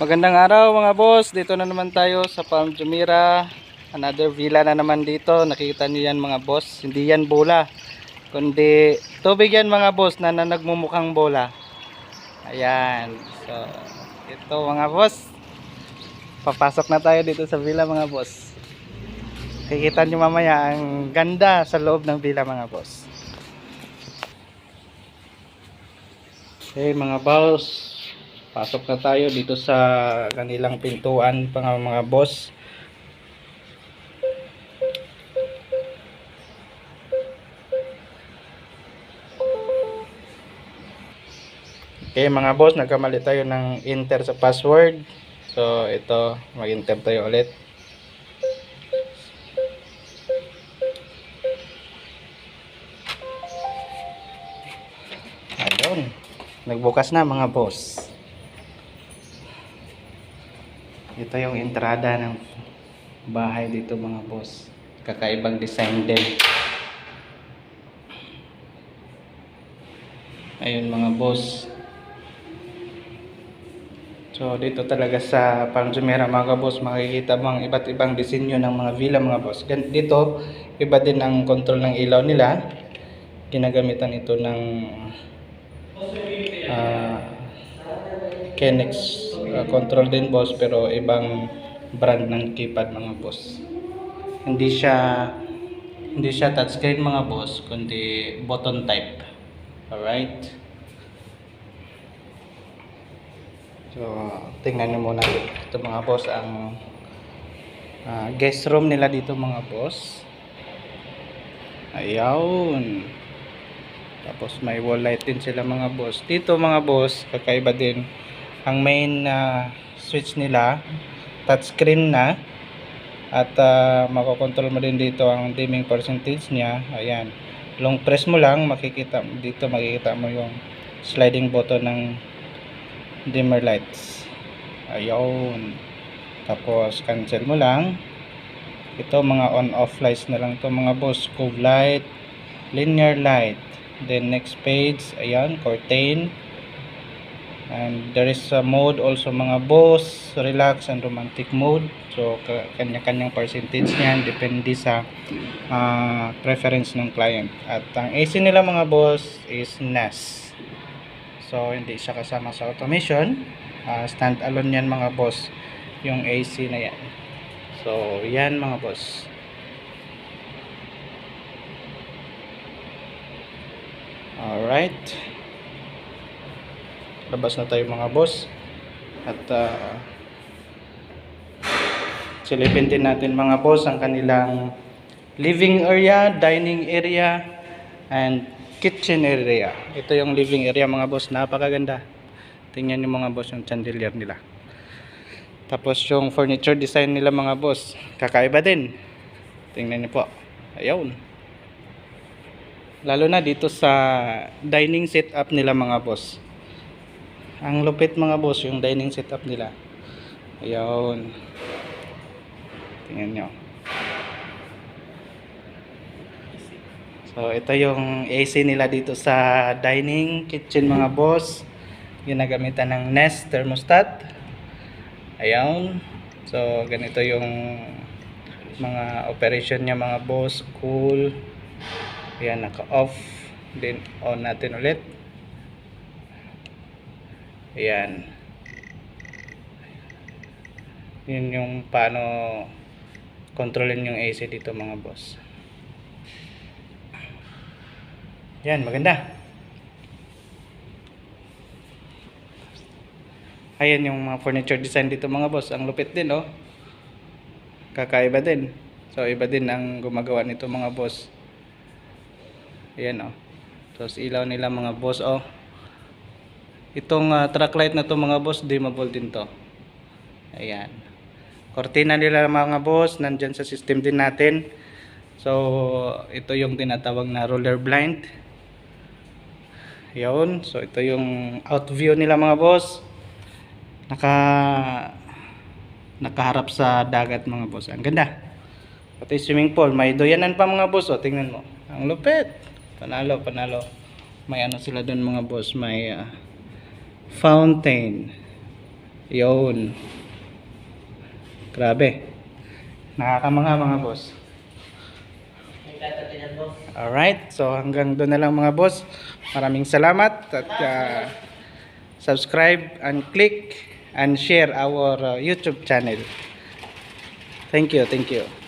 Magandang araw mga boss. Dito na naman tayo sa Palm Jumeirah. Another villa na naman dito. Nakikita niyo yan mga boss. Hindi yan bola. Kundi tubig yan mga boss na, na nagmumukhang bola. Ayan. So, ito mga boss. Papasok na tayo dito sa villa mga boss. Kikita nyo mamaya ang ganda sa loob ng villa mga boss. Okay mga boss. Pasok na tayo dito sa kanilang pintuan mga mga boss. Okay mga boss, nagkamali tayo ng enter sa password. So ito, mag-enter tayo ulit. Ayun. Nagbukas na mga boss. Ito yung entrada ng bahay dito mga boss. Kakaibang design din. Ayun mga boss. So dito talaga sa Palm Jumeirah mga boss makikita mo ang iba't ibang disenyo ng mga villa mga boss. Dito iba din ang control ng ilaw nila. Ginagamitan ito ng ah Kenex uh, control din boss pero ibang brand ng keypad mga boss. Hindi siya hindi siya touchscreen mga boss kundi button type. Alright. So, tingnan nyo muna ito mga boss ang ah, guest room nila dito mga boss. Ayun. Tapos may wall light din sila mga boss. Dito mga boss, kakaiba din. Ang main na switch nila, touchscreen na. At uh, makokontrol mo din dito ang dimming percentage niya. Ayan. Long press mo lang, makikita dito makikita mo yung sliding button ng dimmer lights. Ayun. Tapos cancel mo lang. Ito mga on off lights na lang to mga boss. Cove light, linear light. Then next page, ayan, curtain. And there is a mode also mga boss, relax and romantic mode. So ka- kanya-kanyang percentage niyan depende sa ah, preference ng client. At ang AC nila mga boss is NAS. So hindi siya kasama sa automation. Ah, stand alone yan mga boss yung AC na yan. So yan mga boss. Alright. Labas na tayo mga boss. At uh, silipin din natin mga boss ang kanilang living area, dining area, and kitchen area. Ito yung living area mga boss. Napakaganda. Tingnan niyo mga boss yung chandelier nila. Tapos yung furniture design nila mga boss. Kakaiba din. Tingnan niyo po. Ayun. Lalo na dito sa dining setup nila mga boss. Ang lupit mga boss yung dining setup nila. Ayun. Tingnan nyo. So ito yung AC nila dito sa dining kitchen mga boss. Ginagamitan ng Nest thermostat. Ayun. So ganito yung mga operation niya mga boss. Cool. Ayan, naka-off. Then, on natin ulit. Ayan. Yun yung paano kontrolin yung AC dito mga boss. Yan, maganda. Ayan yung mga furniture design dito mga boss. Ang lupit din, oh. Kakaiba din. So, iba din ang gumagawa nito mga boss. Ayan oh. Tapos ilaw nila mga boss oh. Itong uh, truck light na to mga boss, dimmable din to. Ayan. Cortina nila mga boss, nandyan sa system din natin. So, ito yung tinatawag na roller blind. Yun. So, ito yung out view nila mga boss. Naka nakaharap sa dagat mga boss. Ang ganda. Pati swimming pool, may doyanan pa mga boss. O, tingnan mo. Ang lupit. Panalo, panalo. May ano sila doon mga boss, may ah, fountain. Yun. Grabe. Nakakamanga mga boss. Alright, so hanggang doon na lang mga boss. Maraming salamat at uh, subscribe and click and share our uh, YouTube channel. Thank you, thank you.